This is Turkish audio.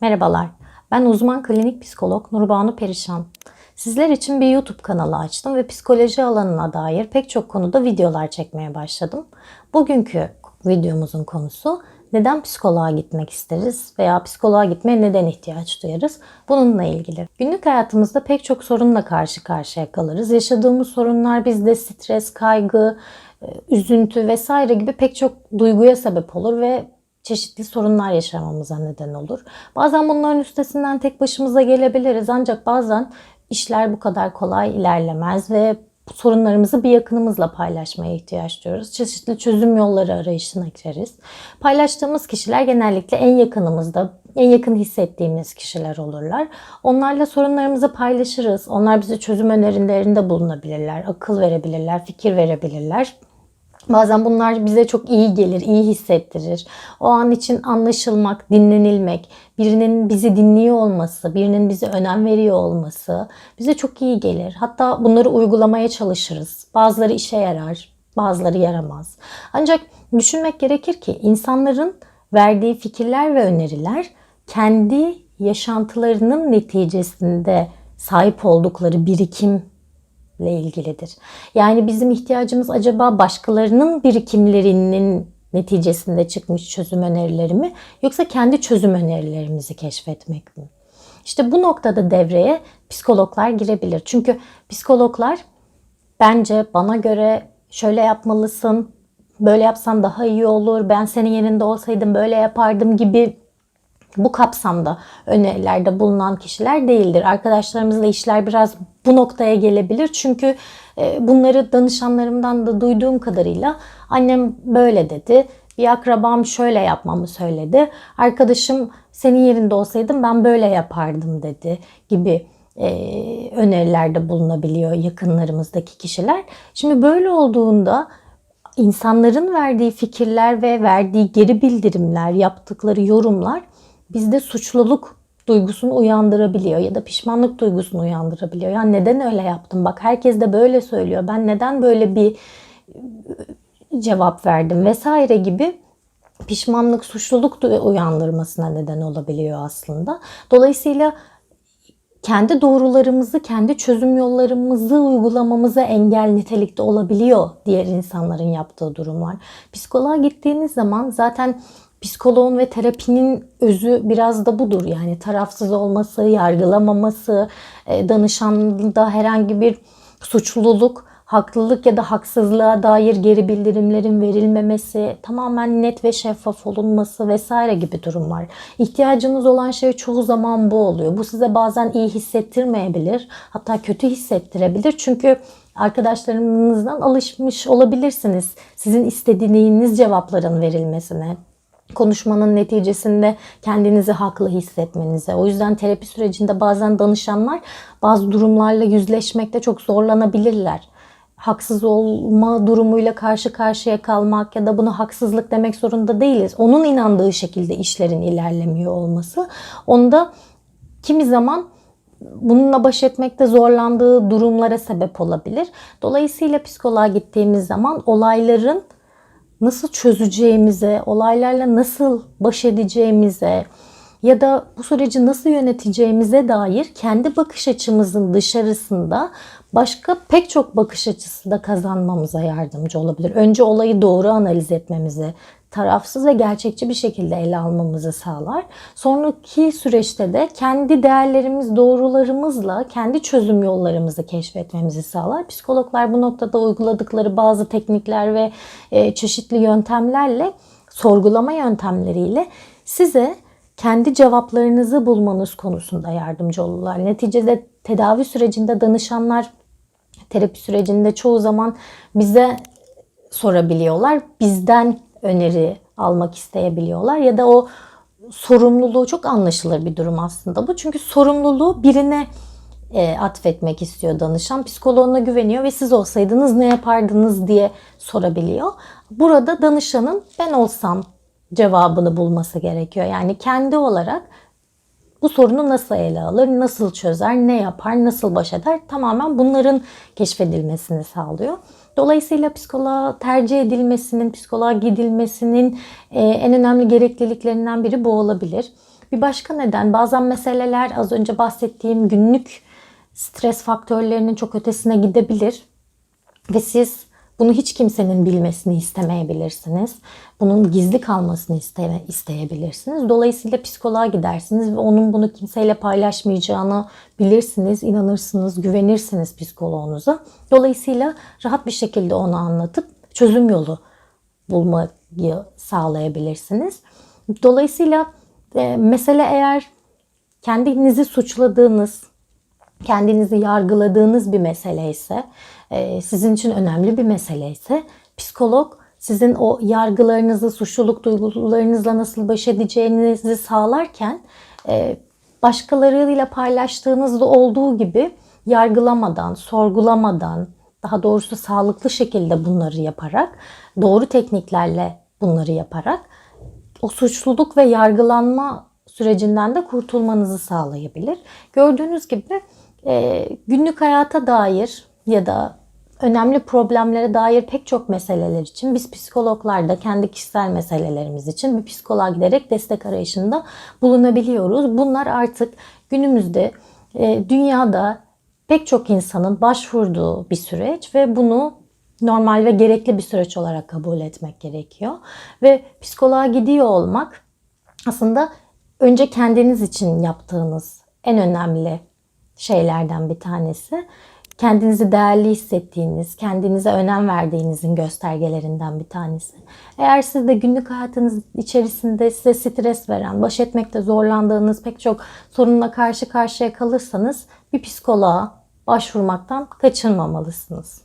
Merhabalar, ben uzman klinik psikolog Nurbanu Perişan. Sizler için bir YouTube kanalı açtım ve psikoloji alanına dair pek çok konuda videolar çekmeye başladım. Bugünkü videomuzun konusu neden psikoloğa gitmek isteriz veya psikoloğa gitmeye neden ihtiyaç duyarız? Bununla ilgili. Günlük hayatımızda pek çok sorunla karşı karşıya kalırız. Yaşadığımız sorunlar bizde stres, kaygı, e, üzüntü vesaire gibi pek çok duyguya sebep olur ve çeşitli sorunlar yaşamamıza neden olur. Bazen bunların üstesinden tek başımıza gelebiliriz ancak bazen işler bu kadar kolay ilerlemez ve sorunlarımızı bir yakınımızla paylaşmaya ihtiyaç duyuyoruz. Çeşitli çözüm yolları arayışına gireriz. Paylaştığımız kişiler genellikle en yakınımızda, en yakın hissettiğimiz kişiler olurlar. Onlarla sorunlarımızı paylaşırız. Onlar bize çözüm önerilerinde bulunabilirler, akıl verebilirler, fikir verebilirler. Bazen bunlar bize çok iyi gelir, iyi hissettirir. O an için anlaşılmak, dinlenilmek, birinin bizi dinliyor olması, birinin bize önem veriyor olması bize çok iyi gelir. Hatta bunları uygulamaya çalışırız. Bazıları işe yarar, bazıları yaramaz. Ancak düşünmek gerekir ki insanların verdiği fikirler ve öneriler kendi yaşantılarının neticesinde sahip oldukları birikim ile ilgilidir. Yani bizim ihtiyacımız acaba başkalarının birikimlerinin neticesinde çıkmış çözüm önerileri mi yoksa kendi çözüm önerilerimizi keşfetmek mi? İşte bu noktada devreye psikologlar girebilir. Çünkü psikologlar bence bana göre şöyle yapmalısın, böyle yapsan daha iyi olur, ben senin yerinde olsaydım böyle yapardım gibi bu kapsamda önerilerde bulunan kişiler değildir. Arkadaşlarımızla işler biraz bu noktaya gelebilir. Çünkü e, bunları danışanlarımdan da duyduğum kadarıyla annem böyle dedi. Bir akrabam şöyle yapmamı söyledi. Arkadaşım senin yerinde olsaydım ben böyle yapardım dedi gibi e, önerilerde bulunabiliyor yakınlarımızdaki kişiler. Şimdi böyle olduğunda insanların verdiği fikirler ve verdiği geri bildirimler, yaptıkları yorumlar bizde suçluluk duygusunu uyandırabiliyor ya da pişmanlık duygusunu uyandırabiliyor. Yani neden öyle yaptım? Bak herkes de böyle söylüyor. Ben neden böyle bir cevap verdim vesaire gibi pişmanlık, suçluluk uyandırmasına neden olabiliyor aslında. Dolayısıyla kendi doğrularımızı, kendi çözüm yollarımızı uygulamamıza engel nitelikte olabiliyor diğer insanların yaptığı durumlar. Psikoloğa gittiğiniz zaman zaten psikoloğun ve terapinin özü biraz da budur. Yani tarafsız olması, yargılamaması, e, danışanda herhangi bir suçluluk, haklılık ya da haksızlığa dair geri bildirimlerin verilmemesi, tamamen net ve şeffaf olunması vesaire gibi durumlar. İhtiyacınız olan şey çoğu zaman bu oluyor. Bu size bazen iyi hissettirmeyebilir, hatta kötü hissettirebilir. Çünkü arkadaşlarınızdan alışmış olabilirsiniz sizin istediğiniz cevapların verilmesine konuşmanın neticesinde kendinizi haklı hissetmenize. O yüzden terapi sürecinde bazen danışanlar bazı durumlarla yüzleşmekte çok zorlanabilirler. Haksız olma durumuyla karşı karşıya kalmak ya da bunu haksızlık demek zorunda değiliz. Onun inandığı şekilde işlerin ilerlemiyor olması. Onda kimi zaman bununla baş etmekte zorlandığı durumlara sebep olabilir. Dolayısıyla psikoloğa gittiğimiz zaman olayların nasıl çözeceğimize, olaylarla nasıl baş edeceğimize ya da bu süreci nasıl yöneteceğimize dair kendi bakış açımızın dışarısında başka pek çok bakış açısı da kazanmamıza yardımcı olabilir. Önce olayı doğru analiz etmemize, tarafsız ve gerçekçi bir şekilde ele almamızı sağlar. Sonraki süreçte de kendi değerlerimiz, doğrularımızla kendi çözüm yollarımızı keşfetmemizi sağlar. Psikologlar bu noktada uyguladıkları bazı teknikler ve e, çeşitli yöntemlerle, sorgulama yöntemleriyle size kendi cevaplarınızı bulmanız konusunda yardımcı olurlar. Neticede tedavi sürecinde danışanlar terapi sürecinde çoğu zaman bize sorabiliyorlar. Bizden öneri almak isteyebiliyorlar ya da o sorumluluğu çok anlaşılır bir durum aslında bu. Çünkü sorumluluğu birine e, atfetmek istiyor danışan. Psikoloğuna güveniyor ve siz olsaydınız ne yapardınız diye sorabiliyor. Burada danışanın ben olsam cevabını bulması gerekiyor. Yani kendi olarak bu sorunu nasıl ele alır, nasıl çözer, ne yapar, nasıl baş eder tamamen bunların keşfedilmesini sağlıyor. Dolayısıyla psikoloğa tercih edilmesinin, psikoloğa gidilmesinin e, en önemli gerekliliklerinden biri bu olabilir. Bir başka neden bazen meseleler az önce bahsettiğim günlük stres faktörlerinin çok ötesine gidebilir ve siz bunu hiç kimsenin bilmesini istemeyebilirsiniz. Bunun gizli kalmasını isteme, isteyebilirsiniz. Dolayısıyla psikoloğa gidersiniz ve onun bunu kimseyle paylaşmayacağını bilirsiniz, inanırsınız, güvenirsiniz psikoloğunuza. Dolayısıyla rahat bir şekilde onu anlatıp çözüm yolu bulmayı sağlayabilirsiniz. Dolayısıyla e, mesele eğer kendinizi suçladığınız, kendinizi yargıladığınız bir mesele ise, sizin için önemli bir mesele ise psikolog sizin o yargılarınızı, suçluluk duygularınızla nasıl baş edeceğinizi sağlarken e, başkalarıyla paylaştığınızda olduğu gibi yargılamadan, sorgulamadan, daha doğrusu sağlıklı şekilde bunları yaparak, doğru tekniklerle bunları yaparak o suçluluk ve yargılanma sürecinden de kurtulmanızı sağlayabilir. Gördüğünüz gibi e, günlük hayata dair ya da önemli problemlere dair pek çok meseleler için biz psikologlar da kendi kişisel meselelerimiz için bir psikoloğa giderek destek arayışında bulunabiliyoruz. Bunlar artık günümüzde e, dünyada pek çok insanın başvurduğu bir süreç ve bunu normal ve gerekli bir süreç olarak kabul etmek gerekiyor. Ve psikoloğa gidiyor olmak aslında önce kendiniz için yaptığınız en önemli şeylerden bir tanesi. Kendinizi değerli hissettiğiniz, kendinize önem verdiğinizin göstergelerinden bir tanesi. Eğer siz de günlük hayatınız içerisinde size stres veren, baş etmekte zorlandığınız pek çok sorunla karşı karşıya kalırsanız bir psikoloğa başvurmaktan kaçınmamalısınız.